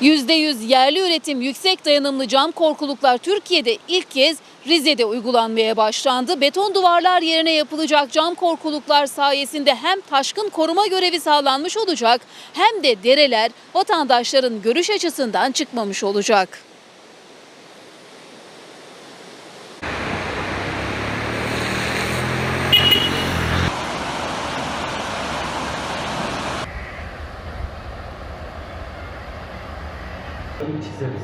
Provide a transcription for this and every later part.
%100 yerli üretim yüksek dayanımlı cam korkuluklar Türkiye'de ilk kez Rize'de uygulanmaya başlandı. Beton duvarlar yerine yapılacak cam korkuluklar sayesinde hem taşkın koruma görevi sağlanmış olacak hem de dereler vatandaşların görüş açısından çıkmamış olacak. Çizeriz.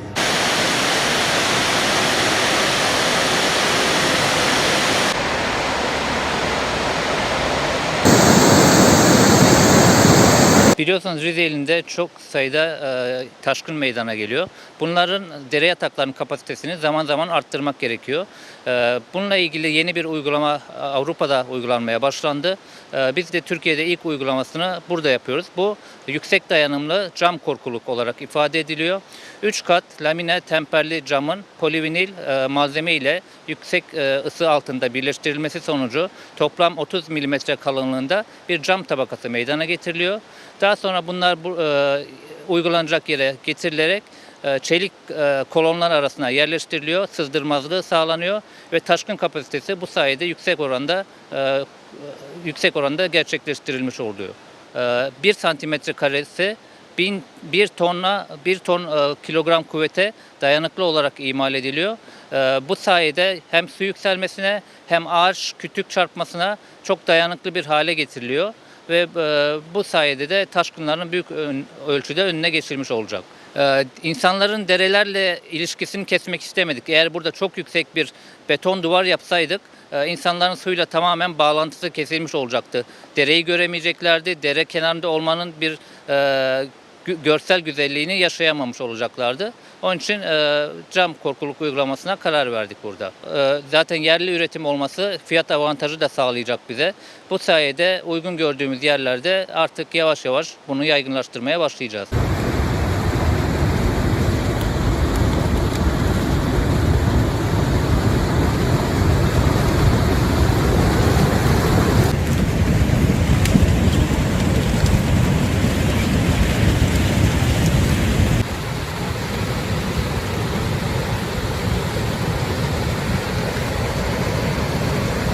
Biliyorsunuz Rize ilinde çok sayıda e, taşkın meydana geliyor. Bunların dere yataklarının kapasitesini zaman zaman arttırmak gerekiyor. E, bununla ilgili yeni bir uygulama e, Avrupa'da uygulanmaya başlandı. E, biz de Türkiye'de ilk uygulamasını burada yapıyoruz. Bu yüksek dayanımlı cam korkuluk olarak ifade ediliyor. 3 kat lamine temperli camın polivinil e, malzeme ile yüksek e, ısı altında birleştirilmesi sonucu toplam 30 milimetre kalınlığında bir cam tabakası meydana getiriliyor. Daha sonra bunlar bu, e, uygulanacak yere getirilerek e, çelik e, kolonlar arasına yerleştiriliyor, sızdırmazlığı sağlanıyor ve taşkın kapasitesi bu sayede yüksek oranda e, yüksek oranda gerçekleştirilmiş oluyor. E, 1 santimetre karesi bin, bir tonla bir ton e, kilogram kuvvete dayanıklı olarak imal ediliyor. E, bu sayede hem su yükselmesine hem ağaç kütük çarpmasına çok dayanıklı bir hale getiriliyor ve e, bu sayede de taşkınların büyük ölçüde önüne geçilmiş olacak. E, insanların derelerle ilişkisini kesmek istemedik. Eğer burada çok yüksek bir beton duvar yapsaydık e, insanların suyla tamamen bağlantısı kesilmiş olacaktı. Dereyi göremeyeceklerdi. Dere kenarında olmanın bir e, gö- görsel güzelliğini yaşayamamış olacaklardı. Onun için e, cam korkuluk uygulamasına karar verdik burada. E, zaten yerli üretim olması fiyat avantajı da sağlayacak bize. Bu sayede uygun gördüğümüz yerlerde artık yavaş yavaş bunu yaygınlaştırmaya başlayacağız.